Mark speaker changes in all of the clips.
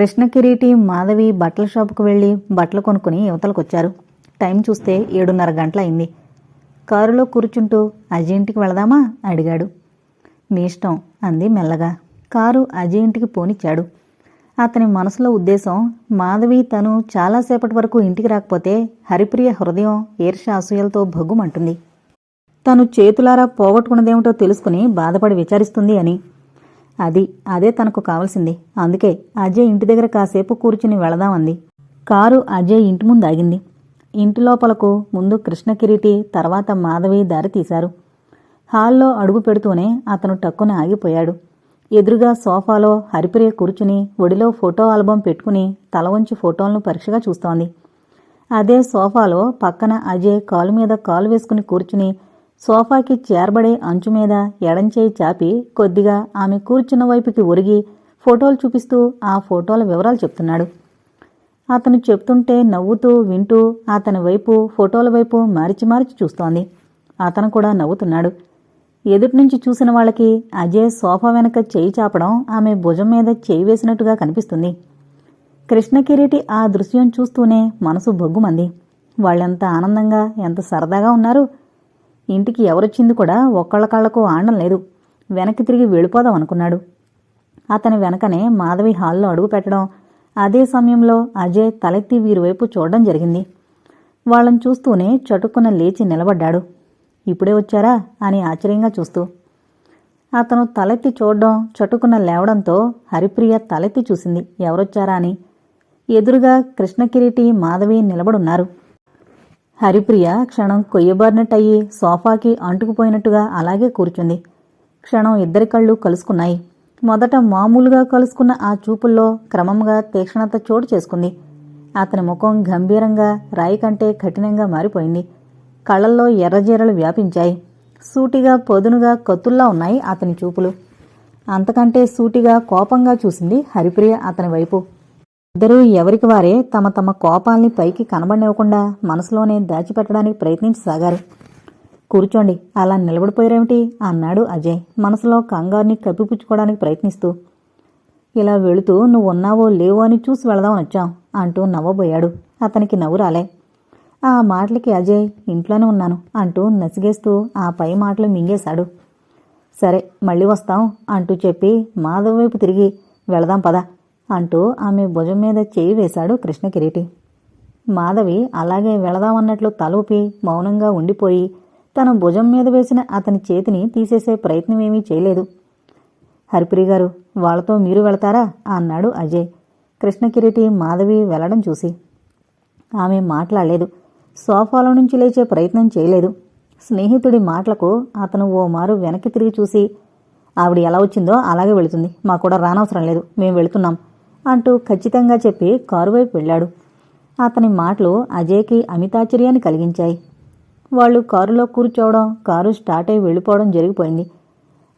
Speaker 1: కృష్ణ కిరీటి మాధవి బట్టల షాపుకు వెళ్ళి బట్టలు కొనుక్కుని యువతలకొచ్చారు. టైం చూస్తే ఏడున్నర గంటలయింది. కారులో కూర్చుంటూ అజయ్ ఇంటికి వెళదామా? అడిగాడు. మీ ఇష్టం అంది మెల్లగా. కారు అజయ్ ఇంటికి పోనిచ్చాడు. అతని మనసులో ఉద్దేశం మాధవి తను చాలాసేపటి వరకు ఇంటికి రాకపోతే హరిప్రియ హృదయం ఈర్ష అసూయలతో భగ్గుమంటుంది. తను చేతులారా పోగొట్టుకున్నదేమిటో తెలుసుకుని బాధపడి విచారిస్తుంది అని అది అదే తనకు కావలసింది. అందుకే అజయ్ ఇంటి దగ్గర కాసేపు కూర్చుని వెళదామంది కారు అజయ్ ఇంటి ముందు ఆగింది. ఇంటి లోపలకు ముందు కృష్ణ కిరీటి తర్వాత మాధవి దారి తీశారు. హాల్లో అడుగు పెడుతూనే అతను టక్కున ఆగిపోయాడు. ఎదురుగా సోఫాలో హరిప్రియ కూర్చుని ఒడిలో ఫోటో ఆల్బం పెట్టుకుని తల వంచి ఫోటోలను పరీక్షగా చూస్తోంది. అదే సోఫాలో పక్కన అజయ్ కాలు మీద కాలు వేసుకుని కూర్చుని సోఫాకి చేరబడే అంచు మీద ఎడంచేయి చాపి కొద్దిగా ఆమె కూర్చున్న వైపుకి ఒరిగి ఫోటోలు చూపిస్తూ ఆ ఫోటోల వివరాలు చెప్తున్నాడు. అతను చెప్తుంటే నవ్వుతూ వింటూ అతని వైపు ఫోటోల వైపు మార్చి మార్చి చూస్తోంది. అతను కూడా నవ్వుతున్నాడు. ఎదుటి నుంచి చూసిన వాళ్ళకి అజయ్ సోఫా వెనక చేయి చాపడం ఆమె భుజం మీద చేయి వేసినట్టుగా కనిపిస్తుంది. కృష్ణకిరీటి ఆ దృశ్యం చూస్తూనే మనసు బొగ్గుమంది వాళ్ళెంత ఆనందంగా ఎంత సరదాగా ఉన్నారు. ఇంటికి ఎవరొచ్చింది కూడా ఒక్కళ్ళ కళ్ళకు ఆడడం లేదు. వెనక్కి తిరిగి వెళ్ళిపోదాం అనుకున్నాడు. అతని వెనకనే మాధవి హాల్లో అడుగు పెట్టడం అదే సమయంలో అజయ్ తలెత్తి వీరి వైపు చూడడం జరిగింది. వాళ్ళని చూస్తూనే చటుక్కున లేచి నిలబడ్డాడు. ఇప్పుడే వచ్చారా? అని ఆశ్చర్యంగా చూస్తూ. అతను తలెత్తి చూడడం చటుకున లేవడంతో హరిప్రియ తలెత్తి చూసింది. ఎవరొచ్చారా? అని. ఎదురుగా కృష్ణకిరీటి మాధవి నిలబడున్నారు. హరిప్రియ క్షణం కొయ్యబారినట్టయి సోఫాకి అంటుకుపోయినట్టుగా అలాగే కూర్చుంది. క్షణం ఇద్దరి కళ్ళు కలుసుకున్నాయి. మొదట మామూలుగా కలుసుకున్న ఆ చూపుల్లో క్రమంగా తీక్షణత చోటు చేసుకుంది. అతని ముఖం గంభీరంగా రాయి కంటే కఠినంగా మారిపోయింది. కళ్ళల్లో ఎర్రజీరలు వ్యాపించాయి. సూటిగా పొదునుగా కత్తుల్లా ఉన్నాయి అతని చూపులు. అంతకంటే సూటిగా కోపంగా చూసింది హరిప్రియ అతని వైపు. ఇద్దరూ ఎవరికి వారే తమ తమ కోపాల్ని పైకి కనబడనివ్వకుండా మనసులోనే దాచిపెట్టడానికి ప్రయత్నించసాగారు. కూర్చోండి అలా నిలబడిపోయారేమిటి? అన్నాడు అజయ్ మనసులో కంగారుని కప్పిపుచ్చుకోవడానికి ప్రయత్నిస్తూ. ఇలా వెళుతూ నువ్వు ఉన్నావో లేవో అని చూసి వెళదామని వచ్చాం అంటూ నవ్వబోయాడు. అతనికి నవ్వు రాలే. ఆ మాటలకి అజయ్ ఇంట్లోనే ఉన్నాను అంటూ నసిగేస్తూ ఆ పై మాటలు మింగేశాడు. సరే మళ్ళీ వస్తాం అంటూ చెప్పి మాధవ్ వైపు తిరిగి వెళదాం పద. అంటూ ఆమె భుజం మీద చేయి వేశాడు కృష్ణకిరీటి మాధవి అలాగే వెళదామన్నట్లు తలూపి మౌనంగా ఉండిపోయి తన భుజం మీద వేసిన అతని చేతిని తీసేసే ప్రయత్నమేమీ చేయలేదు. హరిప్రియ గారు వాళ్ళతో మీరు వెళతారా? అన్నాడు అజయ్. కృష్ణకిరీటి మాధవి వెళ్ళడం చూసి. ఆమె మాట్లాడలేదు. సోఫాలో నుంచి లేచే ప్రయత్నం చేయలేదు. స్నేహితుడి మాటలకు అతను ఓ మారు వెనక్కి తిరిగి చూసి ఆవిడ ఎలా వచ్చిందో అలాగే వెళుతుంది. మా కూడా రానవసరం లేదు. మేము వెళుతున్నాం. అంటూ ఖచ్చితంగా చెప్పి కారు వైపు వెళ్ళాడు. అతని మాటలు అజయ్కి అమితాశ్చర్యాన్ని కలిగించాయి. వాళ్ళు కారులో కూర్చోవడం కారు స్టార్ట్ అయి వెళ్ళిపోవడం జరిగిపోయింది.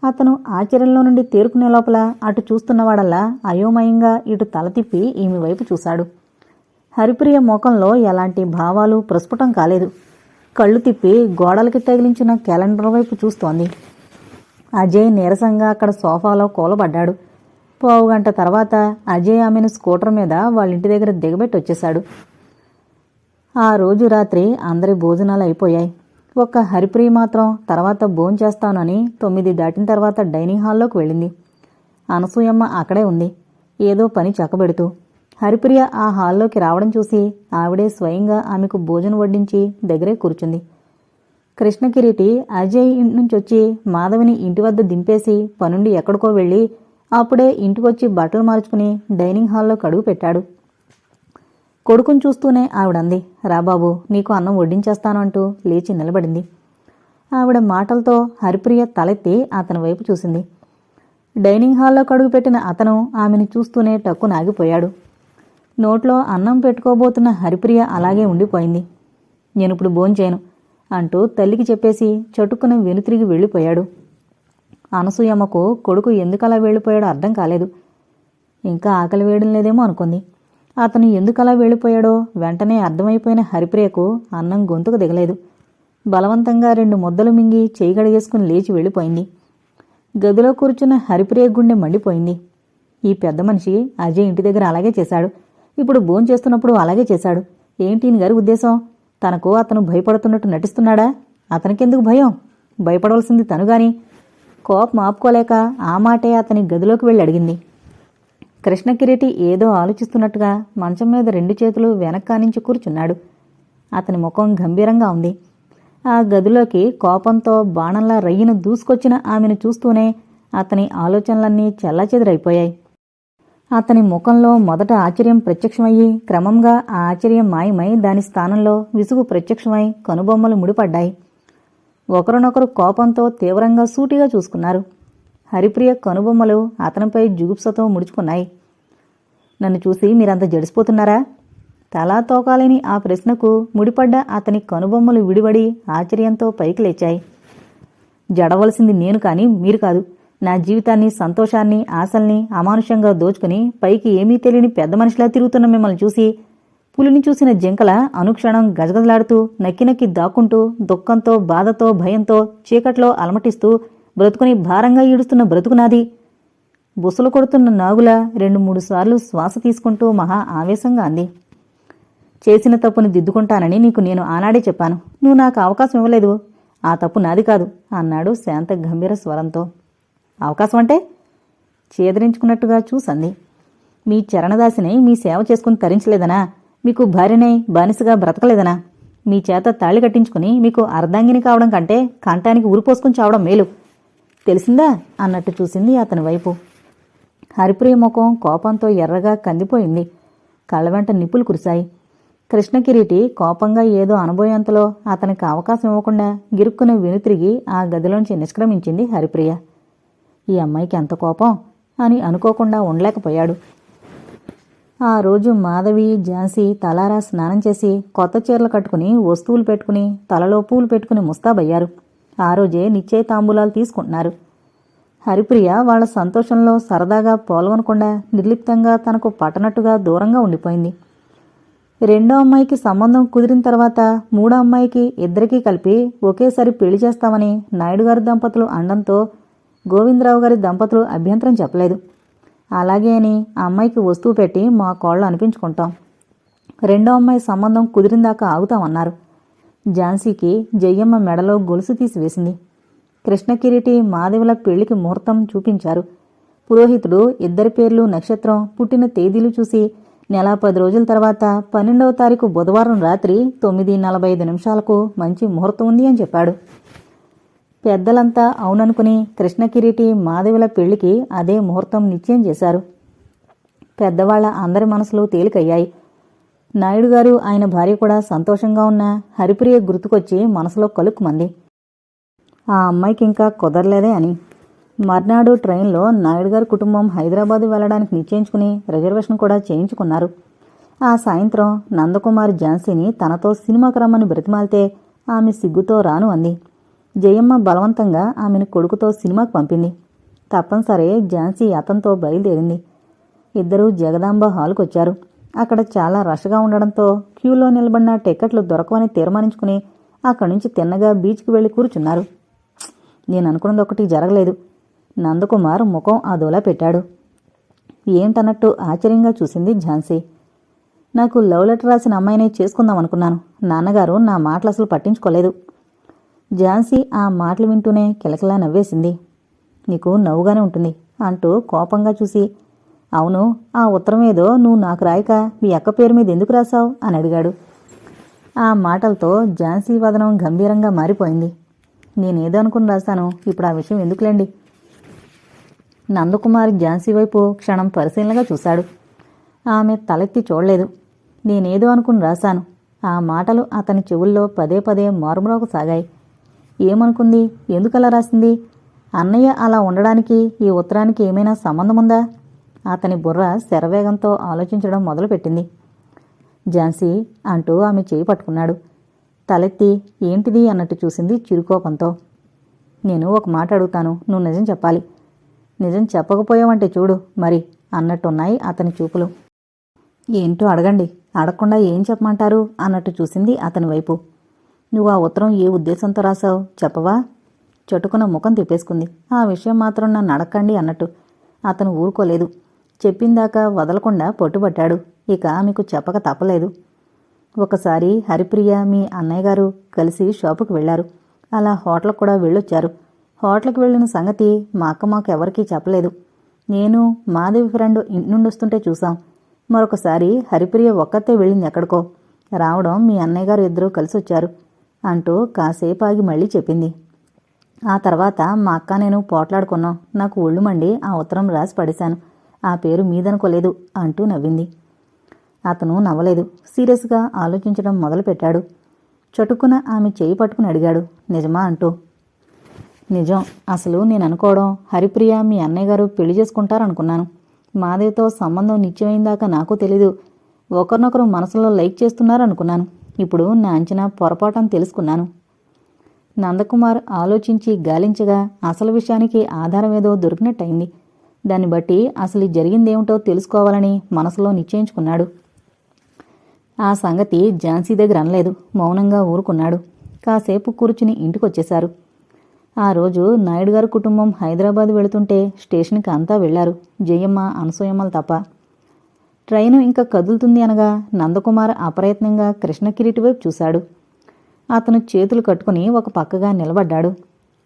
Speaker 1: అతను ఆశ్చర్యంలో నుండి తేరుకునే లోపల అటు చూస్తున్నవాడల్లా అయోమయంగా ఇటు తల తిప్పి ఈమె వైపు చూశాడు. హరిప్రియ ముఖంలో ఎలాంటి భావాలు ప్రస్ఫుటం కాలేదు. కళ్ళు తిప్పి గోడలకి తగిలించిన క్యాలెండర్ వైపు చూస్తోంది. అజయ్ నీరసంగా అక్కడ సోఫాలో కూలబడ్డాడు. పావుగంట తర్వాత అజయ్ ఆమెను స్కూటర్ మీద వాళ్ళ ఇంటి దగ్గర దిగబెట్టి వచ్చేశాడు. ఆ రోజు రాత్రి అందరి భోజనాలు అయిపోయాయి. ఒక్క హరిప్రియ మాత్రం తర్వాత భోంచేస్తానని తొమ్మిది దాటిన తర్వాత డైనింగ్ హాల్లోకి వెళ్ళింది. అనసూయమ్మ అక్కడే ఉంది. ఏదో పని చక్కబెడుతూ హరిప్రియ ఆ హాల్లోకి రావడం చూసి ఆవిడే స్వయంగా ఆమెకు భోజనం వడ్డించి దగ్గరే కూర్చుంది. కృష్ణకిరీటి అజయ్ ఇంటి నుంచి వచ్చి మాధవిని ఇంటి వద్ద దింపేసి పనుండి ఎక్కడికో వెళ్ళి అప్పుడే ఇంటికొచ్చి బట్టలు మార్చుకుని డైనింగ్ హాల్లో కడుగు పెట్టాడు. కొడుకుని చూస్తూనే ఆవిడంది రాబాబు నీకు అన్నం వడ్డించేస్తాను అంటూ లేచి నిలబడింది. ఆవిడ మాటలతో హరిప్రియ తలెత్తి అతని వైపు చూసింది. డైనింగ్ హాల్లో కడుగు పెట్టిన అతను ఆమెను చూస్తూనే టక్కు నాగిపోయాడు. నోట్లో అన్నం పెట్టుకోబోతున్న హరిప్రియ అలాగే ఉండిపోయింది. నేనిప్పుడు భోంచేయను అంటూ తల్లికి చెప్పేసి చటుక్కున వెనుతిరిగి వెళ్ళిపోయాడు. అనసూయమ్మకు కొడుకు ఎందుకలా వెళ్ళిపోయాడో అర్థం కాలేదు. ఇంకా ఆకలి వేయడం లేదేమో అనుకుంది. అతను ఎందుకలా వెళ్ళిపోయాడో వెంటనే అర్థమైపోయిన హరిప్రియకు అన్నం గొంతుకు దిగలేదు. బలవంతంగా రెండు ముద్దలు మింగి చేయగడిగేసుకుని లేచి వెళ్ళిపోయింది. గదిలో కూర్చున్న హరిప్రియ గుండె మండిపోయింది. ఈ పెద్ద మనిషి అజయ్ ఇంటి దగ్గర అలాగే చేశాడు. ఇప్పుడు భోజనం చేస్తున్నప్పుడు అలాగే చేశాడు. ఏంటి గారి ఉద్దేశం? తనకు అతను భయపడుతున్నట్టు నటిస్తున్నాడా? అతనికెందుకు భయం? భయపడవలసింది తను గాని. కోపం ఆపుకోలేక ఆ మాటే అతని గదిలోకి వెళ్ళి అడిగింది. కృష్ణకిరీటి ఏదో ఆలోచిస్తున్నట్టుగా మంచం మీద రెండు చేతులు వెనక్కానించి కూర్చున్నాడు. అతని ముఖం గంభీరంగా ఉంది. ఆ గదిలోకి కోపంతో బాణంలా రయ్యను దూసుకొచ్చిన ఆమెను చూస్తూనే అతని ఆలోచనలన్నీ చెల్లాచెదురైపోయాయి. అతని ముఖంలో మొదట ఆశ్చర్యం ప్రత్యక్షమయ్యి క్రమంగా ఆ ఆశ్చర్యం మాయమై దాని స్థానంలో విసుగు ప్రత్యక్షమై కనుబొమ్మలు ముడిపడ్డాయి. ఒకరినొకరు కోపంతో తీవ్రంగా సూటిగా చూసుకున్నారు. హరిప్రియ కనుబొమ్మలు అతనిపై జుగుప్సతో ముడుచుకున్నాయి. నన్ను చూసి మీరంత జడిసిపోతున్నారా? తలా తోకాలేని ఆ ప్రశ్నకు ముడిపడ్డ అతని కనుబొమ్మలు విడిబడి ఆశ్చర్యంతో పైకి లేచాయి. జడవలసింది నేను కానీ మీరు కాదు. నా జీవితాన్ని సంతోషాన్ని ఆశల్ని అమానుషంగా దోచుకుని పైకి ఏమీ తెలియని పెద్ద మనిషిలా తిరుగుతున్న మిమ్మల్ని చూసి పులిని చూసిన జింకల అనుక్షణం గజగజలాడుతూ నక్కి నక్కి దాక్కుంటూ దుఃఖంతో బాధతో భయంతో చీకట్లో అలమటిస్తూ బ్రతుకుని భారంగా ఈడుస్తున్న బ్రతుకు నాది బుసలు కొడుతున్న నాగుల రెండు మూడు సార్లు శ్వాస తీసుకుంటూ మహా ఆవేశంగా అంది. చేసిన తప్పుని దిద్దుకుంటానని నీకు నేను ఆనాడే చెప్పాను. నువ్వు నాకు అవకాశం ఇవ్వలేదు. ఆ తప్పు నాది కాదు అన్నాడు శాంత గంభీర స్వరంతో. అవకాశం అంటే? చేదరించుకున్నట్టుగా చూసంది. మీ చరణదాసిని మీ సేవ చేసుకుని తరించలేదనా? మీకు భార్యనై బానిసగా బ్రతకలేదనా? మీ చేత తాళి కట్టించుకుని మీకు అర్ధాంగిని కావడం కంటే కంటానికి ఊరిపోసుకుని చావడం మేలు. తెలిసిందా? అన్నట్టు చూసింది అతని వైపు. హరిప్రియ ముఖం కోపంతో ఎర్రగా కందిపోయింది. కళ్ళ వెంట నిప్పులు కురిశాయి. కృష్ణకిరీటి కోపంగా ఏదో అనబోయేంతలో అతనికి అవకాశం ఇవ్వకుండా గిరుక్కున వెనుతిరిగి ఆ గదిలోంచి నిష్క్రమించింది హరిప్రియ. ఈ అమ్మాయికి ఎంత కోపం? అని అనుకోకుండా ఉండలేకపోయాడు. ఆ రోజు మాధవి ఝాన్సీ తలారా స్నానం చేసి కొత్త చీరలు కట్టుకుని వస్తువులు పెట్టుకుని తలలో పూలు పెట్టుకుని ముస్తాబయ్యారు. ఆ రోజే నిశ్చయ తాంబూలాలు తీసుకుంటున్నారు. హరిప్రియ వాళ్ళ సంతోషంలో సరదాగా పాల్గొనకుండా నిర్లిప్తంగా తనకు పట్టనట్టుగా దూరంగా ఉండిపోయింది. రెండో అమ్మాయికి సంబంధం కుదిరిన తర్వాత మూడో అమ్మాయికి ఇద్దరికీ కలిపి ఒకేసారి పెళ్ళి చేస్తామని నాయుడు గారి దంపతులు అండంతో గోవిందరావు గారి దంపతులు అభ్యంతరం చెప్పలేదు. అలాగే అని ఆ అమ్మాయికి వస్తువు పెట్టి మా కోళ్ళు అనిపించుకుంటాం. రెండో అమ్మాయి సంబంధం కుదిరిందాక ఆగుతామన్నారు. ఝాన్సీకి జయ్యమ్మ మెడలో గొలుసు తీసివేసింది కృష్ణకిరీటి మాధవుల పెళ్ళికి ముహూర్తం చూపించారు. పురోహితుడు ఇద్దరి పేర్లు నక్షత్రం పుట్టిన తేదీలు చూసి నెల పది రోజుల తర్వాత పన్నెండవ తారీఖు బుధవారం రాత్రి తొమ్మిది నలభై ఐదు నిమిషాలకు మంచి ముహూర్తం ఉంది అని చెప్పాడు. పెద్దలంతా అవుననుకుని కృష్ణకిరీటి మాధవిల పెళ్ళికి అదే ముహూర్తం నిశ్చయం చేశారు. పెద్దవాళ్ళ అందరి మనసులు తేలికయ్యాయి. నాయుడు గారు ఆయన భార్య కూడా సంతోషంగా ఉన్న హరిప్రియ గుర్తుకొచ్చి మనసులో కలుక్కుమంది. ఆ అమ్మాయికి ఇంకా కుదరలేదే అని. మర్నాడు ట్రైన్లో నాయుడు గారి కుటుంబం హైదరాబాదు వెళ్ళడానికి నిశ్చయించుకుని రిజర్వేషన్ కూడా చేయించుకున్నారు. ఆ సాయంత్రం నందకుమార్ ఝాన్సీని తనతో సినిమాకి రమ్మని బ్రతిమాలితే ఆమె సిగ్గుతో రాను అంది. జయమ్మ బలవంతంగా ఆమెను కొడుకుతో సినిమాకు పంపింది. తప్పనిసరి ఝాన్సీ అతనితో బయలుదేరింది. ఇద్దరూ జగదాంబ హాల్కు వచ్చారు అక్కడ చాలా రష్గా ఉండడంతో క్యూలో నిలబడిన టికెట్లు దొరకవని తీర్మానించుకుని అక్కడి నుంచి తిన్నగా బీచ్కి వెళ్ళి కూర్చున్నారు. నేను అనుకున్నది ఒకటి జరగలేదు. నందకుమార్ ముఖం అదోలా పెట్టాడు. ఏంటన్నట్టు ఆశ్చర్యంగా చూసింది ఝాన్సీ. నాకు లవ్ లెటర్ రాసిన అమ్మాయినే చేసుకుందాం అనుకున్నాను నాన్నగారు నా మాటలు అసలు పట్టించుకోలేదు. ఝాన్సీ ఆ మాటలు వింటూనే కిలకిలా నవ్వేసింది. నీకు నవ్వుగానే ఉంటుంది అంటూ కోపంగా చూసి అవును ఆ ఉత్తరం ఏదో నువ్వు నాకు రాయక మీ అక్క పేరు మీద ఎందుకు రాశావు అని అడిగాడు. ఆ మాటలతో ఝాన్సీ వదనం గంభీరంగా మారిపోయింది. నేనేదో అనుకుని రాశాను ఇప్పుడు ఆ విషయం ఎందుకులేండి? నందకుమార్ ఝాన్సీ వైపు క్షణం పరిశీలనగా చూశాడు. ఆమె తలెత్తి చూడలేదు. నేనేదో అనుకుని రాశాను. ఆ మాటలు అతని చెవుల్లో పదే పదే మారుమ్రోగు సాగాయి. ఏమనుకుంది? ఎందుకలా రాసింది? అన్నయ్య అలా ఉండడానికి ఈ ఉత్తరానికి ఏమైనా సంబంధముందా? అతని బుర్ర శరవేగంతో ఆలోచించడం మొదలుపెట్టింది. ఝాన్సీ అంటూ ఆమె చేయి పట్టుకున్నాడు. తలెత్తి ఏంటిది? అన్నట్టు చూసింది చిరుకోపంతో. నేను ఒక మాట అడుగుతాను. నువ్వు నిజం చెప్పాలి. నిజం చెప్పకపోయావంటే చూడు మరి అన్నట్టున్నాయి అతని చూపులు. ఏంటో అడగండి. అడగకుండా ఏం చెప్పమంటారు? అన్నట్టు చూసింది అతని వైపు. నువ్వు ఆ ఉత్తరం ఏ ఉద్దేశంతో రాసావు చెప్పవా? చటుకున ముఖం తిప్పేసుకుంది. ఆ విషయం మాత్రం నన్ను నడకండి అన్నట్టు. అతను ఊరుకోలేదు. చెప్పిందాక వదలకుండా పట్టుబట్టాడు. ఇక ఆమెకు చెప్పక తప్పలేదు. ఒకసారి హరిప్రియ మీ అన్నయ్య గారు కలిసి షాపుకు వెళ్ళారు అలా హోటల్కి కూడా వెళ్ళొచ్చారు. హోటల్కి వెళ్ళిన సంగతి మా అక్క మాకు ఎవరికీ చెప్పలేదు. నేను మాధవి ఫ్రెండ్ ఇంటి నుండి వస్తుంటే చూసాం మరొకసారి హరిప్రియ ఒక్కతే వెళ్ళింది ఎక్కడికో. రావడం మీ అన్నయ్య గారు ఇద్దరూ కలిసి వచ్చారు అంటూ కాసేపు ఆగి మళ్ళీ చెప్పింది. ఆ తర్వాత మా అక్క నేను పోట్లాడుకున్నాం. నాకు ఒళ్ళు మండి ఆ ఉత్తరం రాసి పడేశాను. ఆ పేరు మీదనుకోలేదు అంటూ నవ్వింది. అతను నవ్వలేదు. సీరియస్గా ఆలోచించడం మొదలుపెట్టాడు. చటుక్కున ఆమె చేయి పట్టుకుని అడిగాడు. నిజమా? అంటూ. నిజం. అసలు నేను అనుకోవడం హరిప్రియ మీ అన్నయ్య గారు పెళ్ళి చేసుకుంటారనుకున్నాను. మాదేవితో సంబంధం నిత్యమైందాక నాకు తెలీదు. ఒకరినొకరు మనసులో లైక్ చేస్తున్నారనుకున్నాను. ఇప్పుడు నా అంచనా పొరపాటం తెలుసుకున్నాను. నందకుమార్ ఆలోచించి గాలించగా అసలు విషయానికి ఆధారం ఏదో దొరికినట్టయింది. దాన్ని బట్టి అసలు జరిగిందేమిటో తెలుసుకోవాలని మనసులో నిశ్చయించుకున్నాడు. ఆ సంగతి ఝాన్సీ దగ్గర అనలేదు. మౌనంగా ఊరుకున్నాడు. కాసేపు కూర్చుని ఇంటికొచ్చేశారు. ఆ రోజు నాయుడు గారి కుటుంబం హైదరాబాద్ వెళుతుంటే స్టేషన్కి అంతా వెళ్ళారు. జయమ్మ అనసూయమ్మలు తప్ప ట్రైను ఇంకా కదులుతుంది అనగా నందకుమార్ అప్రయత్నంగా కృష్ణకిరీటి వైపు చూశాడు. అతను చేతులు కట్టుకుని ఒక పక్కగా నిలబడ్డాడు.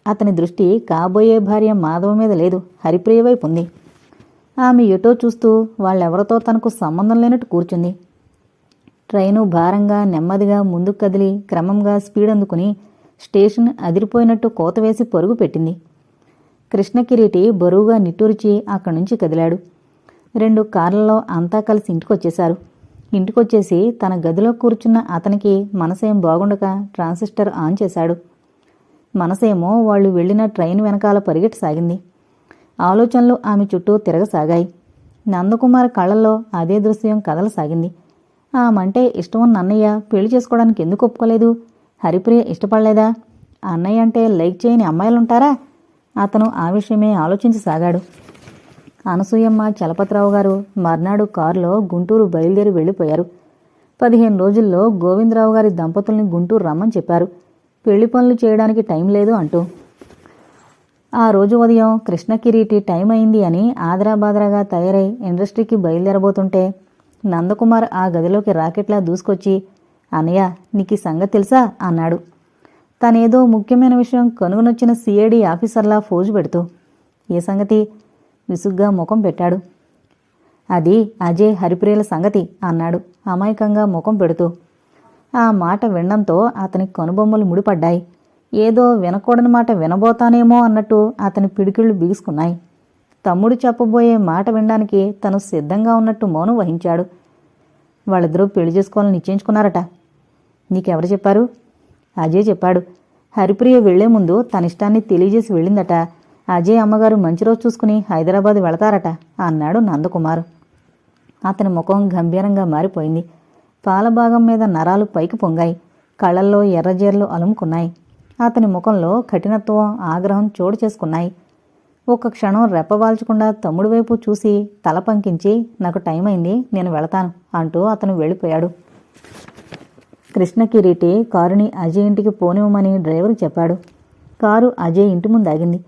Speaker 1: అతని దృష్టి కాబోయే భార్య మాధవ మీద లేదు హరిప్రియ వైపు ఉంది. ఆమె ఎటో చూస్తూ వాళ్ళెవరితో తనకు సంబంధం లేనట్టు కూర్చుంది. ట్రైను భారంగా నెమ్మదిగా ముందుకు కదిలి క్రమంగా స్పీడ్ అందుకుని స్టేషన్ అదిరిపోయినట్టు కోత వేసి పరుగు పెట్టింది. కృష్ణకిరీటి బరువుగా నిట్టూర్చి అక్కడి నుంచి కదిలాడు. రెండు కార్లలో అంతా కలిసి ఇంటికొచ్చేశారు. ఇంటికొచ్చేసి తన గదిలో కూర్చున్న అతనికి మనసేం బాగుండక ట్రాన్సిస్టర్ ఆన్ చేశాడు. మనసేమో వాళ్ళు వెళ్ళిన ట్రైన్ వెనకాల పరిగెట్టసాగింది. ఆలోచనలు ఆమె చుట్టూ తిరగసాగాయి. నందకుమార్ కళ్ళల్లో అదే దృశ్యం కదలసాగింది. ఆమంటే ఇష్టం ఉన్న అన్నయ్య పెళ్ళి చేసుకోవడానికి ఎందుకు ఒప్పుకోలేదు? హరిప్రియ ఇష్టపడలేదా? అన్నయ్య అంటే లైక్ చేయని అమ్మాయిలుంటారా? అతను ఆ విషయమే ఆలోచించసాగాడు. అనసూయమ్మ చలపతిరావు గారు మర్నాడు కారులో గుంటూరు బయలుదేరి వెళ్ళిపోయారు. పదిహేను రోజుల్లో గోవిందరావు గారి దంపతుల్ని గుంటూరు రమ్మని చెప్పారు. పెళ్ళి పనులు చేయడానికి టైం లేదు అంటూ. ఆ రోజు ఉదయం కృష్ణకిరీటి టైం అయింది అని ఆదరాబాదరాగా తయారై ఇండస్ట్రీకి బయలుదేరబోతుంటే నందకుమార్ ఆ గదిలోకి రాకెట్లా దూసుకొచ్చి అన్నయ్య నీకు ఈ సంగతి తెలుసా? అన్నాడు. తనేదో ముఖ్యమైన విషయం కనుగొనొచ్చిన సిఐడి ఆఫీసర్లా ఫోజు పెడుతూ ఏ సంగతి? విసుగ్గా ముఖం పెట్టాడు. అది అజయ్ హరిప్రియల సంగతి అన్నాడు అమాయకంగా ముఖం పెడుతూ. ఆ మాట వినడంతో అతని కనుబొమ్మలు ముడిపడ్డాయి. ఏదో వినకూడని మాట వినబోతానేమో అన్నట్టు అతని పిడికిళ్ళు బిగుసుకున్నాయి. తమ్ముడు చెప్పబోయే మాట వినడానికి తను సిద్ధంగా ఉన్నట్టు మౌనం వహించాడు. వాళ్ళిద్దరూ పెళ్ళి చేసుకోవాలని నిశ్చయించుకున్నారట. నీకెవరు చెప్పారు? అజయ్ చెప్పాడు. హరిప్రియ వెళ్ళే ముందు తన ఇష్టాన్ని తెలియజేసి వెళ్ళిందట. అజయ్ అమ్మగారు మంచి రోజు చూసుకుని హైదరాబాద్ వెళతారట అన్నాడు నందకుమారు. అతని ముఖం గంభీరంగా మారిపోయింది. పాలభాగం మీద నరాలు పైకి పొంగాయి. కళ్ళల్లో ఎర్రజీరలు అలుముకున్నాయి. అతని ముఖంలో కఠినత్వం ఆగ్రహం చోటు చేసుకున్నాయి. ఒక క్షణం రెప్పవాల్చకుండా తమ్ముడి వైపు చూసి తల పంకించి నాకు టైం అయింది నేను వెళతాను అంటూ అతను వెళ్ళిపోయాడు. కృష్ణ కిరీటి కారుని అజయ్ ఇంటికి పోనివ్వమని డ్రైవర్ చెప్పాడు. కారు అజయ్ ఇంటి ముందు ఆగింది.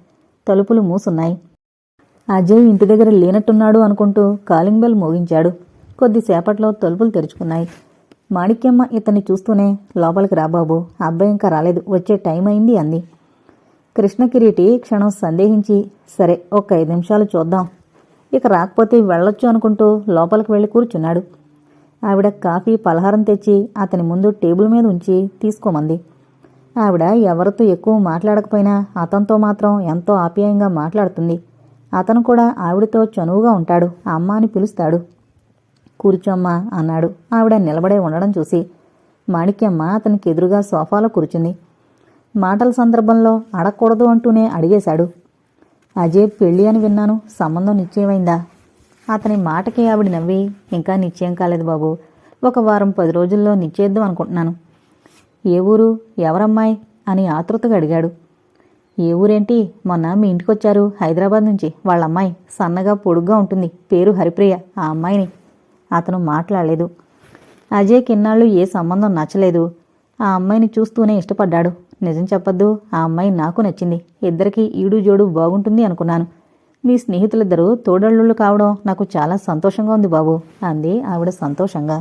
Speaker 1: తలుపులు మూసున్నాయి. అజయ్ ఇంటి దగ్గర లేనట్టున్నాడు అనుకుంటూ కాలింగ్ బెల్ మోగించాడు. కొద్దిసేపట్లో తలుపులు తెరుచుకున్నాయి. మాణిక్యమ్మ ఇతన్ని చూస్తూనే లోపలికి రాబాబు అబ్బాయి ఇంకా రాలేదు వచ్చే టైం అయింది అంది. కృష్ణకిరీటి క్షణం సందేహించి సరే ఒక ఐదు నిమిషాలు చూద్దాం. ఇక రాకపోతే వెళ్ళొచ్చు అనుకుంటూ లోపలికి వెళ్ళి కూర్చున్నాడు. ఆవిడ కాఫీ పలహారం తెచ్చి అతని ముందు టేబుల్ మీద ఉంచి తీసుకోమంది. ఆవిడ ఎవరితో ఎక్కువ మాట్లాడకపోయినా అతనితో మాత్రం ఎంతో ఆప్యాయంగా మాట్లాడుతుంది. అతను కూడా ఆవిడతో చనువుగా ఉంటాడు. అమ్మ అని పిలుస్తాడు. కూర్చోమ్మా అన్నాడు. ఆవిడ నిలబడే ఉండడం చూసి మాణిక్యమ్మ అతనికి ఎదురుగా సోఫాలో కూర్చుంది. మాటల సందర్భంలో అడగకూడదు అంటూనే అడిగేశాడు. అజయ్ పెళ్ళి అని విన్నాను. సంబంధం నిశ్చయమైందా? అతని మాటకి ఆవిడ నవ్వి ఇంకా నిశ్చయం కాలేదు బాబు. ఒక వారం పది రోజుల్లో నిశ్చయిద్దాం అనుకుంటున్నాను. ఏ ఊరు? ఎవరమ్మాయి? అని ఆతృతగా అడిగాడు. ఏ ఊరేంటి? మొన్న మీ ఇంటికొచ్చారు హైదరాబాద్ నుంచి. వాళ్ళ అమ్మాయి సన్నగా పొడుగ్గా ఉంటుంది. పేరు హరిప్రియ ఆ అమ్మాయిని. అతను మాట్లాడలేదు. అజయ్ కిన్నాళ్ళు ఏ సంబంధం నచ్చలేదు. ఆ అమ్మాయిని చూస్తూనే ఇష్టపడ్డాడు. నిజం చెప్పొద్దు ఆ అమ్మాయి నాకు నచ్చింది. ఇద్దరికీ ఈడు జోడు బాగుంటుంది అనుకున్నాను. మీ స్నేహితులిద్దరూ తోడళ్ళుళ్ళు కావడం నాకు చాలా సంతోషంగా ఉంది బాబు అంది ఆవిడ సంతోషంగా.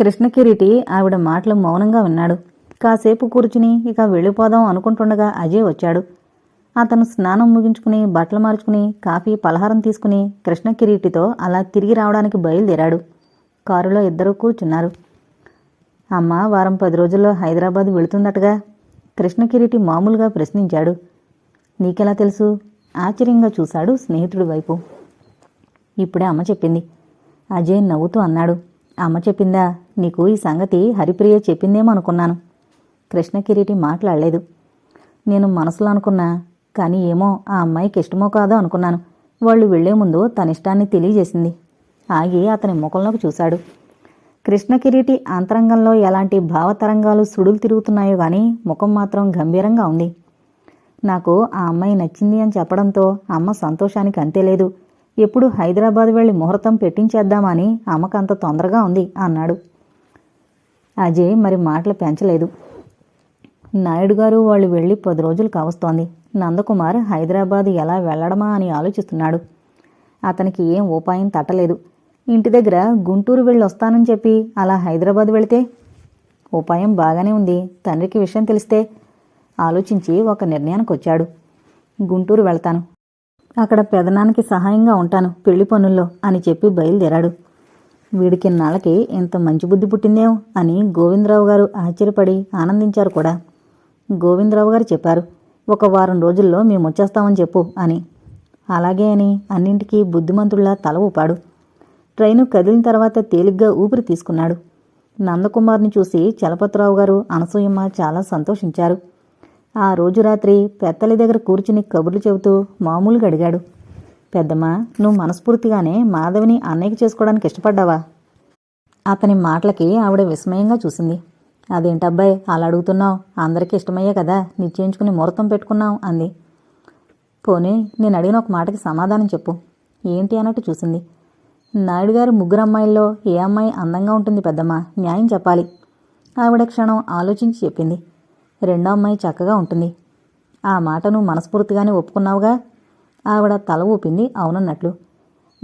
Speaker 1: కృష్ణకిరీటి ఆవిడ మాటలు మౌనంగా విన్నాడు. కాసేపు కూర్చుని ఇక వెళ్ళిపోదాం అనుకుంటుండగా అజయ్ వచ్చాడు. అతను స్నానం ముగించుకుని బట్టలు మార్చుకుని కాఫీ పలహారం తీసుకుని కృష్ణకిరీటితో అలా తిరిగి రావడానికి బయలుదేరాడు. కారులో ఇద్దరూ కూర్చున్నారు. అమ్మ వారం పది రోజుల్లో హైదరాబాద్ వెళుతుందటగా? కృష్ణకిరీటి మామూలుగా ప్రశ్నించాడు. నీకెలా తెలుసు? ఆశ్చర్యంగా చూశాడు స్నేహితుడి వైపు. ఇప్పుడే అమ్మ చెప్పింది. అజయ్ నవ్వుతూ అన్నాడు. అమ్మ చెప్పిందా? నీకు ఈ సంగతి హరిప్రియ చెప్పిందేమో అనుకున్నాను. కృష్ణకిరీటి మాట్లాడలేదు. నేను మనసులో అనుకున్నా కానీ ఏమో ఆ అమ్మాయికి ఇష్టమో కాదో అనుకున్నాను. వాళ్ళు వెళ్ళే ముందు తన ఇష్టాన్ని తెలియజేసింది. ఆగి అతని ముఖంలోకి చూశాడు. కృష్ణకిరీటి అంతరంగంలో ఎలాంటి భావతరంగాలు సుడులు తిరుగుతున్నాయో గాని ముఖం మాత్రం గంభీరంగా ఉంది. నాకు ఆ అమ్మాయి నచ్చింది అని చెప్పడంతో అమ్మ సంతోషానికి అంతేలేదు ఎప్పుడు హైదరాబాద్ వెళ్ళి ముహూర్తం పెట్టించేద్దామని అమ్మకంత తొందరగా ఉంది అన్నాడు. అజయ్ మరి మాటలు పెంచలేదు. నాయుడు గారు వాళ్ళు వెళ్ళి పది రోజులు కావస్తోంది. నందకుమార్ హైదరాబాద్ ఎలా వెళ్ళడమా అని ఆలోచిస్తున్నాడు. అతనికి ఏం ఉపాయం తట్టలేదు. ఇంటి దగ్గర గుంటూరు వెళ్ళి వస్తానని చెప్పి అలా హైదరాబాద్ వెళితే ఉపాయం బాగానే ఉంది. తండ్రికి విషయం తెలిస్తే ఆలోచించి ఒక నిర్ణయానికి వచ్చాడు గుంటూరు వెళ్తాను. అక్కడ పెదనాన్నకి సహాయంగా ఉంటాను పెళ్ళి పనుల్లో అని చెప్పి బయలుదేరాడు. వీడికి నాళ్ళకి ఇంత మంచి బుద్ధి పుట్టిందేం అని గోవిందరావు గారు ఆశ్చర్యపడి ఆనందించారు కూడా. గోవిందరావు గారు చెప్పారు ఒక వారం రోజుల్లో మేము వచ్చేస్తామని చెప్పు అని. అలాగే అని అన్నింటికీ బుద్ధిమంతుల్లా తల ఊపాడు. ట్రైను కదిలిన తర్వాత తేలిగ్గా ఊపిరి తీసుకున్నాడు. నందకుమార్ని చూసి చలపతిరావు గారు అనసూయమ్మ చాలా సంతోషించారు. ఆ రోజు రాత్రి పెత్తలి దగ్గర కూర్చుని కబుర్లు చెబుతూ మామూలుగా అడిగాడు. పెద్దమ్మా నువ్వు మనస్ఫూర్తిగానే మాధవిని అన్నయ్యకి చేసుకోవడానికి ఇష్టపడ్డావా? అతని మాటలకి ఆవిడ విస్మయంగా చూసింది. అదేంటబ్బాయి అలా అడుగుతున్నావు? అందరికీ ఇష్టమయ్యే కదా నిశ్చయించుకుని ముహూర్తం పెట్టుకున్నావు అంది. పోనీ నేను అడిగిన ఒక మాటకి సమాధానం చెప్పు ఏంటి? అన్నట్టు చూసింది. నాయుడు గారు ముగ్గురు అమ్మాయిల్లో ఏ అమ్మాయి అందంగా ఉంటుంది పెద్దమ్మ న్యాయం చెప్పాలి ఆవిడ క్షణం ఆలోచించి చెప్పింది. రెండో అమ్మాయి చక్కగా ఉంటుంది. ఆ మాటను మనస్ఫూర్తిగానే ఒప్పుకున్నావుగా? ఆవిడ తల ఊపింది అవునన్నట్లు.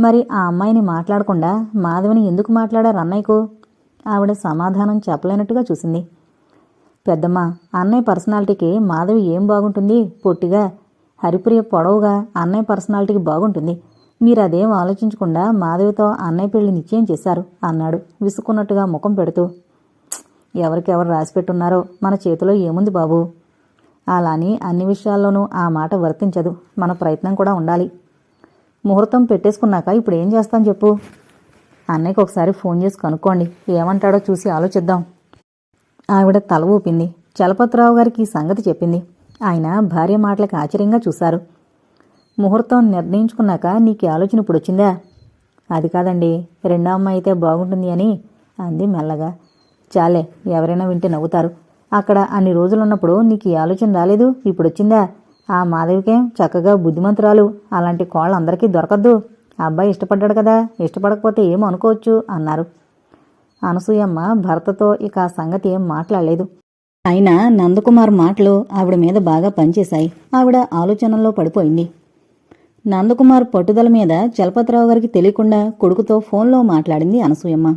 Speaker 1: మరి ఆ అమ్మాయిని మాట్లాడకుండా మాధవిని ఎందుకు మాట్లాడారు అన్నయ్యకు? ఆవిడ సమాధానం చెప్పలేనట్టుగా చూసింది. పెద్దమ్మ అన్నయ్య పర్సనాలిటీకి మాధవి ఏం బాగుంటుంది? పొట్టిగా హరిప్రియ పొడవుగా అన్నయ్య పర్సనాలిటీకి బాగుంటుంది. మీరు అదేం ఆలోచించకుండా మాధవితో అన్నయ్య పెళ్ళి నిశ్చయం చేశారు అన్నాడు విసుక్కున్నట్టుగా ముఖం పెడుతూ. ఎవరికెవరు రాసిపెట్టున్నారో మన చేతిలో ఏముంది బాబు? అలాని అన్ని విషయాల్లోనూ ఆ మాట వర్తించదు. మన ప్రయత్నం కూడా ఉండాలి. ముహూర్తం పెట్టేసుకున్నాక ఇప్పుడు ఏం చేస్తాం చెప్పు? అన్నయ్యకి ఒకసారి ఫోన్ చేసి కనుక్కోండి. ఏమంటాడో చూసి ఆలోచిద్దాం. ఆవిడ తల ఊపింది. చలపతిరావు గారికి ఈ సంగతి చెప్పింది. ఆయన భార్య మాటలకు ఆశ్చర్యంగా చూశారు. ముహూర్తం నిర్ణయించుకున్నాక నీకు ఆలోచన ఇప్పుడు వచ్చిందా? అది కాదండి. రెండో అమ్మాయి అయితే బాగుంటుంది అని అంది మెల్లగా. చాలే ఎవరైనా వింటే నవ్వుతారు. అక్కడ అన్ని రోజులున్నప్పుడు నీకు ఈ ఆలోచన రాలేదు? ఇప్పుడు వచ్చిందా ఆ మాధవికేం చక్కగా బుద్ధిమంతురాలు. అలాంటి కోళ్ళు అందరికీ దొరకద్దు. ఆ అబ్బాయి ఇష్టపడ్డాడు కదా ఇష్టపడకపోతే ఏమో అనుకోవచ్చు అన్నారు. అనసూయమ్మ భర్తతో ఇక ఆ సంగతి ఏం మాట్లాడలేదు. అయినా నందకుమార్ మాటలు ఆవిడ మీద బాగా పనిచేశాయి. ఆవిడ ఆలోచనల్లో పడిపోయింది. నందకుమార్ పట్టుదల మీద చలపతిరావు గారికి తెలియకుండా కొడుకుతో ఫోన్లో మాట్లాడింది అనసూయమ్మ.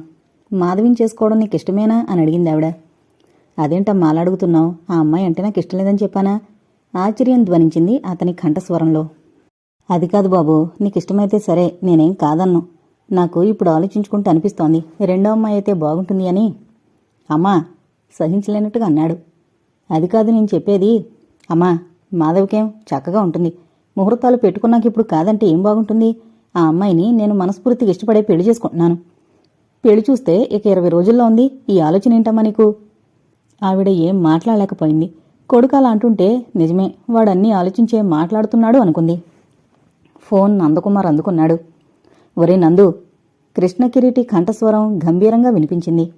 Speaker 1: మాధవిని చేసుకోవడం నీకు ఇష్టమేనా అని అడిగింది ఆవిడ. అదేంటమ్మా అలా అడుగుతున్నావు? ఆ అమ్మాయి అంటే నాకు ఇష్టం లేదని చెప్పానా? ఆశ్చర్యం ధ్వనించింది అతని కంఠస్వరంలో. అది కాదు బాబు నీకు ఇష్టమైతే సరే నేనేం కాదన్ను. నాకు ఇప్పుడు ఆలోచించుకుంటూ అనిపిస్తోంది రెండో అమ్మాయి అయితే బాగుంటుంది అని. అమ్మా సహించలేనట్టుగా అన్నాడు. అది కాదు నేను చెప్పేది. అమ్మా మాధవికేం చక్కగా ఉంటుంది. ముహూర్తాలు పెట్టుకున్నాక ఇప్పుడు కాదంటే ఏం బాగుంటుంది? ఆ అమ్మాయిని నేను మనస్ఫూర్తిగా ఇష్టపడే పెళ్ళి చేసుకుంటున్నాను. పెళ్ళి చూస్తే ఇక ఇరవై రోజుల్లో ఉంది. ఈ ఆలోచన ఏంటమ్మా నీకు? ఆవిడ ఏం మాట్లాడలేకపోయింది. కొడుకు అలా అంటుంటే నిజమే వాడన్నీ ఆలోచించే మాట్లాడుతున్నాడు అనుకుంది. ఫోన్ నందకుమార్ అందుకున్నాడు. ఒరే నందు కృష్ణకిరీటి కంఠస్వరం గంభీరంగా వినిపించింది.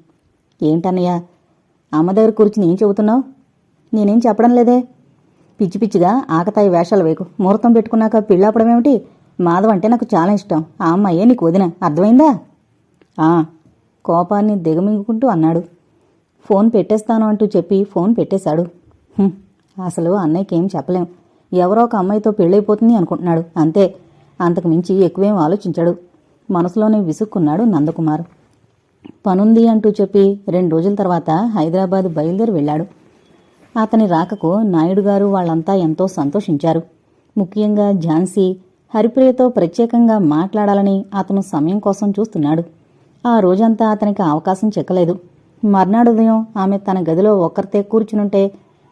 Speaker 1: ఏంటన్నయ్య అమ్మ దగ్గర కూర్చుని ఏం చెబుతున్నావు? నేనేం చెప్పడం లేదే? పిచ్చి పిచ్చిగా ఆకతాయి వేషాలు వేకు ముహూర్తం పెట్టుకున్నాక పెళ్ళాపడమేమిటి మాధవ్ అంటే నాకు చాలా ఇష్టం. ఆ అమ్మాయే నీకు వదిన. అర్థమైందా? కోపాన్ని దిగమింగుకుంటూ అన్నాడు. ఫోన్ పెట్టేస్తాను అంటూ చెప్పి ఫోన్ పెట్టేశాడు. అసలు అన్నయ్యకి ఏం చెప్పలేం. ఎవరో ఒక అమ్మాయితో పెళ్ళైపోతుంది అనుకుంటున్నాడు. అంతే అంతకు మించి ఎక్కువేం ఆలోచించాడు. మనసులోనే విసుక్కున్నాడు నందకుమార్. పనుంది అంటూ చెప్పి రెండు రోజుల తర్వాత హైదరాబాద్ బయలుదేరి వెళ్ళాడు. అతని రాకకు నాయుడు గారు వాళ్ళంతా ఎంతో సంతోషించారు. ముఖ్యంగా ఝాన్సీ హరిప్రియతో ప్రత్యేకంగా మాట్లాడాలని అతను సమయం కోసం చూస్తున్నాడు. ఆ రోజంతా అతనికి అవకాశం చెక్కలేదు. మర్నాడు ఉదయం ఆమె తన గదిలో ఒక్కరితే కూర్చునుంటే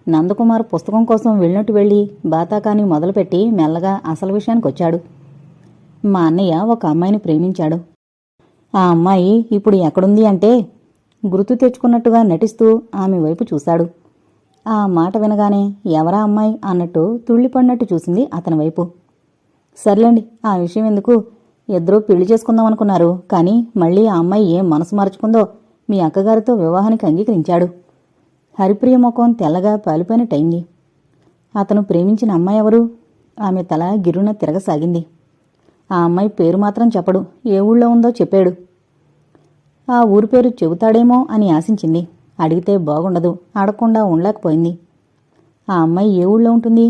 Speaker 1: నందకుమార్ పుస్తకం కోసం వెళ్ళినట్టు వెళ్ళి బాతాకాని మొదలుపెట్టి మెల్లగా అసలు విషయానికి వచ్చాడు మా అన్నయ్య ఒక అమ్మాయిని ప్రేమించాడు. ఆ అమ్మాయి ఇప్పుడు ఎక్కడుంది అంటే గుర్తు తెచ్చుకున్నట్టుగా నటిస్తూ ఆమె వైపు చూశాడు. ఆ మాట వినగానే ఎవరా అమ్మాయి అన్నట్టు తుళ్ళిపడినట్టు చూసింది అతని వైపు. సర్లేండి ఆ విషయం ఎందుకు ఇద్దరూ పెళ్ళి చేసుకుందాం అనుకున్నారు. కానీ మళ్ళీ ఆ అమ్మాయి ఏం మనసు మార్చుకుందో మీ అక్కగారితో వివాహానికి అంగీకరించాడు. హరిప్రియ ముఖం తెల్లగా పాలిపోయినట్టయింది అతను ప్రేమించిన అమ్మాయి ఎవరు? ఆమె తల గిరున తిరగసాగింది. ఆ అమ్మాయి పేరు మాత్రం చెప్పడు. ఏ ఊళ్ళో ఉందో చెప్పాడు. ఆ ఊరి పేరు చెబుతాడేమో అని ఆశించింది. అడిగితే బాగుండదు. అడగకుండా ఉండలేకపోయింది. ఆ అమ్మాయి ఏ ఊళ్ళో ఉంటుంది?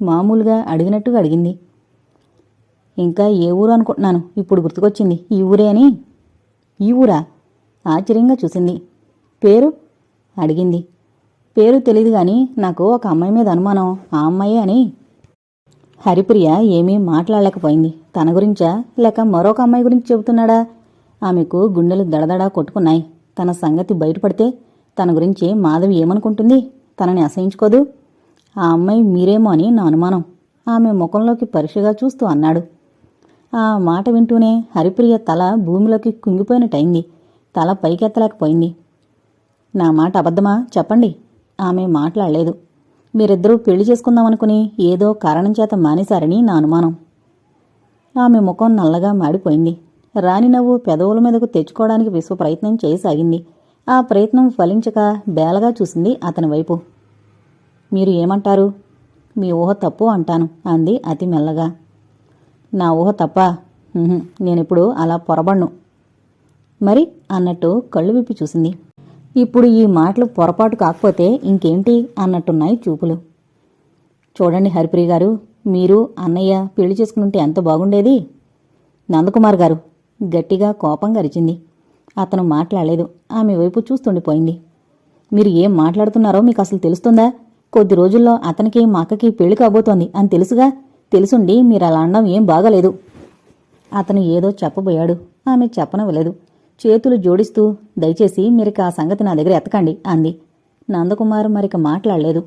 Speaker 1: మామూలుగా అడిగినట్టుగా అడిగింది. ఇంకా ఏ ఊరు అనుకుంటున్నాను? ఇప్పుడు గుర్తుకొచ్చింది. ఈ ఊరే అని? ఈ ఊరా? ఆశ్చర్యంగా చూసింది. పేరు? అడిగింది. పేరు తెలియదు గాని నాకు ఒక అమ్మాయి మీద అనుమానం. ఆ అమ్మాయే అని? హరిప్రియ ఏమీ మాట్లాడలేకపోయింది. తన గురించా? లేక మరొక అమ్మాయి గురించి చెబుతున్నాడా? ఆమెకు గుండెలు దడదడా కొట్టుకున్నాయి. తన సంగతి బయటపడితే తన గురించి మాధవి ఏమనుకుంటుంది? తనని అసహించుకోదు? ఆ అమ్మాయి మీరేమో అని నా అనుమానం. ఆమె ముఖంలోకి పరీక్షగా చూస్తూ అన్నాడు. ఆ మాట వింటూనే హరిప్రియ తల భూమిలోకి కుంగిపోయినట్టయింది. తల పైకెత్తలేకపోయింది నా మాట అబద్ధమా? చెప్పండి. ఆమె మాట్లాడలేదు. మీరిద్దరూ పెళ్ళి చేసుకుందామనుకుని ఏదో కారణం చేత మానేశారని నా అనుమానం. ఆమె ముఖం నల్లగా మాడిపోయింది. రాని నవ్వు పెదవుల మీదకు తెచ్చుకోవడానికి విశ్వ ప్రయత్నం చేయసాగింది. ఆ ప్రయత్నం ఫలించక బేలగా చూసింది అతని వైపు. మీరు ఏమంటారు? మీ ఊహ తప్పు అంటాను అంది అతి మెల్లగా. నా ఊహ తప్ప. నేనిప్పుడు అలా పొరబడ్ను. మరి అన్నట్టు కళ్ళు విప్పి చూసింది. ఇప్పుడు ఈ మాటలు పొరపాటు కాకపోతే ఇంకేంటి అన్నట్టున్నాయి చూపులు. చూడండి హరిప్రియ గారు మీరు అన్నయ్య పెళ్ళి చేసుకుంటే ఎంత బాగుండేది? నందకుమార్ గారు గట్టిగా కోపంగా అరిచింది. అతను మాట్లాడలేదు ఆమె వైపు చూస్తుండిపోయింది. మీరు ఏం మాట్లాడుతున్నారో మీకు అసలు తెలుస్తుందా? కొద్ది రోజుల్లో అతనికి మా అక్కకి పెళ్ళి కాబోతోంది అని తెలుసుగా? తెలుసుండి మీరు అలా అనడం ఏం బాగాలేదు. అతను ఏదో చెప్పబోయాడు. ఆమె చెప్పనవ్వలేదు చేతులు జోడిస్తూ దయచేసి మీరిక ఆ సంగతి నా దగ్గర ఎత్తకండి అంది. నందకుమారు మరిక మాట్లాడలేదు.